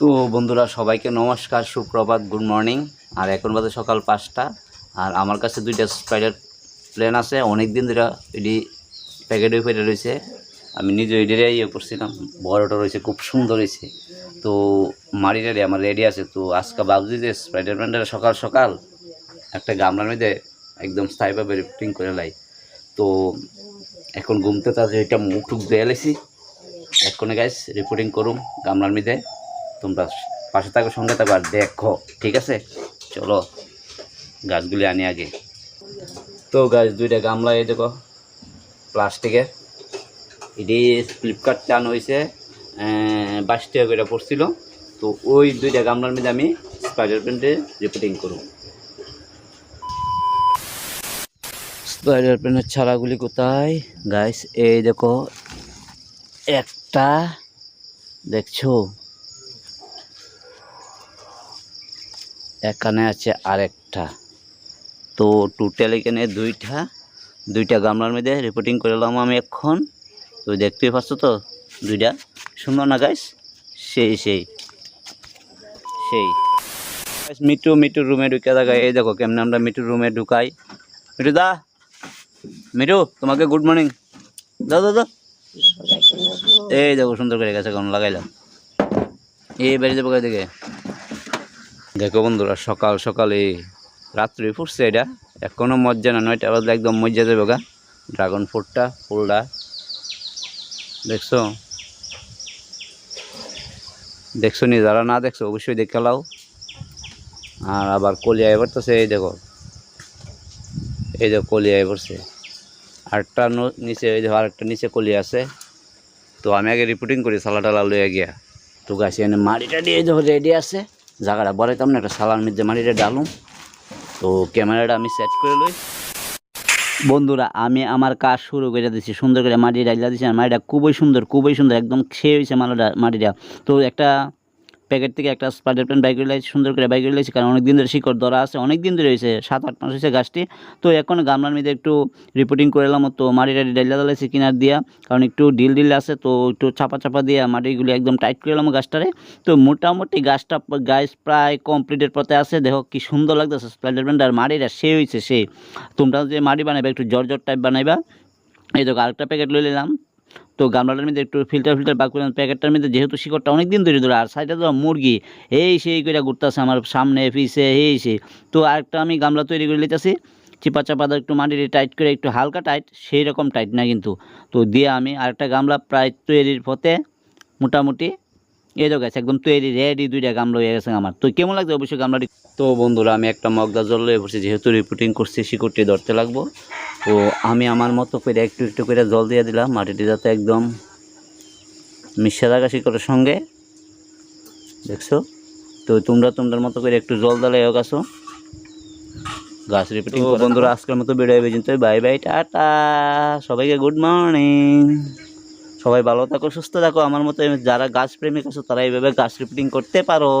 তো বন্ধুরা, সবাইকে নমস্কার, সুপ্রভাত গুড মর্নিং আর এখন বাদে সকাল পাঁচটা, আর আমার কাছে দুইটা স্পাইডার প্লেন আছে। অনেক দিন ধরে এটি প্যাকেটে ফেটে রয়েছে। আমি নিজে এটিরে ইয়ে করছিলাম, বড়টা রয়েছে, খুব সুন্দর হয়েছে। তো মারি রেডি আমার রেডি আছে। তো আজকে ভাবছি যে স্পাইডার প্যান্টটা সকাল সকাল একটা গামলার মধ্যে একদম স্থায়ীভাবে রিফটিং করে লাই। তো এখন ঘুমতে তাদের এটা মুখ টুক দিয়ে লেছি। এক্ষণে গাইস রিপোর্টিং করুম গামলার মধ্যে। তোমরা পাশে থাকো, সঙ্গে থাকো আর দেখো, ঠিক আছে? চলো, গাছগুলি আনি আগে। তো গাছ দুইটা গামলা এই দেখো, প্লাস্টিকের। এটি ফ্লিপকার্ট টান হয়েছে বাইশ টাকা করে পড়ছিল। তো ওই দুইটা গামলার মধ্যে আমি স্পাইডার প্যান্টে রিপোর্টিং করুম স্পাইডার প্যান্টের ছাড়াগুলি কোথায়? গাইস এই দেখো, একটা, দেখছ? এখানে আছে আরেকটা। তো টোটাল এখানে দুইটা দুইটা গামলার মধ্যে রিপোর্টিং করলাম আমি এখন। তো দেখতেই পাচ্ছ তো, দুইটা। সুন্দর না গাইস সেই সেই। সেই। মিটু মিটু রুমে ঢুকে দেখা এই দেখো কেমনে আমরা মিটুর রুমে ঢুকাই। মিটু দা। মিটু তোমাকে গুড মর্নিং দাও দাও এই দেখো, সুন্দর করে গেছে, কেমন লাগাইলাম এই বেরিয়ে যাব দেখে দেখো বন্ধুরা, সকাল সকালে রাত্রে ফুটছে এটা। এখনও মজ্জা না, নয়টা বাজলে একদম মজ্জা যাবে গা। ড্রাগন ফ্রুটটা ফুলটা, দেখছ? দেখছ নি, যারা না দেখছ, অবশ্যই দেখে লাও। আর আবার কলিয়া এবার তো এই দেখো। এই দেখো কলিয়া এবারছে আরেকটা নিচে, এই দেখো, আরেকটা নিচে কলিয়া আছে। তো আমি আগে রিপোর্টিং করি সালা টালা লইয়া গিয়া। তো গাছ এনে মাটিটা দিয়ে যখন রেডি আছে। জায়গাটা বলাইতাম না, একটা সালার মধ্যে মাটিটা ডালুম। তো ক্যামেরাটা আমি সেট করে লই। বন্ধুরা, আমি আমার কাজ শুরু করে দিচ্ছি সুন্দর করে মাটি ডাইলা দিচ্ছি আর মাটিটা খুবই সুন্দর খুবই সুন্দর, একদম খেয়ে হয়েছে মালটা, মাটিটা। তো একটা প্যাকেট থেকে একটা স্পাইডার প্যান্ট বাইক লাইছি সুন্দর করে বাইক লাইছি কারণ অনেক দিন ধরে শিকড় ধরা আছে অনেক দিন ধরে হয়েছে সাত আট মাস হয়েছে গাছটি। তো এখন গামলার মধ্যে একটু রিপোর্টিং করে এলাম, তো মাটি টাটি ডাইলা দালাইছি কিনার দিয়া, কারণ একটু ডিল ডিল আছে, তো একটু চাপা চাপা দিয়ে মাটিগুলি একদম টাইট করে এলাম গাছটারে। তো মোটামুটি গাছটা গাছ প্রায় কমপ্লিটের পথে আছে, দেখো কি সুন্দর লাগতেছে স্প্লাইডার প্যান্ট আর মাটিটা সে হয়েছে সে। তোমরা যে মাটি বানাইবা, একটু জর্জর টাইপ বানাইবা। এই দেখো আরেকটা প্যাকেট লই নিলাম তো গামলাটার মধ্যে একটু ফিল্টার ফিল্টার বাক করলাম প্যাকেটটার মধ্যে যেহেতু শিকড়টা অনেক দিন ধরে ধরে, আর সাইডে তো মুরগি, এই সেই করে ঘুরতেছে আমার সামনে, পিছে, এই সেই। তো আরেকটা আমি গামলা তৈরি করে নিতেছি চিপা চাপা একটু মাটিতে টাইট করে, একটু হালকা টাইট সেই রকম টাইট না কিন্তু। তো দিয়ে আমি আরেকটা গামলা প্রায় তৈরির পথে মোটামুটি এই তো গেছে একদম তৈরি রেডি দুইটা গামলা হয়ে গেছে আমার। তো কেমন লাগছে অবশ্যই গামলাটি? তো বন্ধুরা, আমি একটা মগদা জল লয়ে পড়ছি, যেহেতু রিপোর্টিং করছি, শিকড়টি ধরতে লাগবো। তো আমি আমার মতো করে একটু একটু করে জল দিয়ে দিলাম মাটিটি যাতে একদম মিশে থাকা শিকড়ের সঙ্গে। দেখছ? তো তোমরা তোমাদের মতো করে একটু জল দিলে আসো। গাছ রিপিটিং বন্ধুরা আজকের মতো বেরোয় পর্যন্ত বাই বাই টাটা। সবাইকে গুড মর্নিং সবাই ভালো থাকো সুস্থ থাকো। আমার মতো যারা গাছ প্রেমিক আছো তারা এইভাবে গাছ রিপিটিং করতে পারো।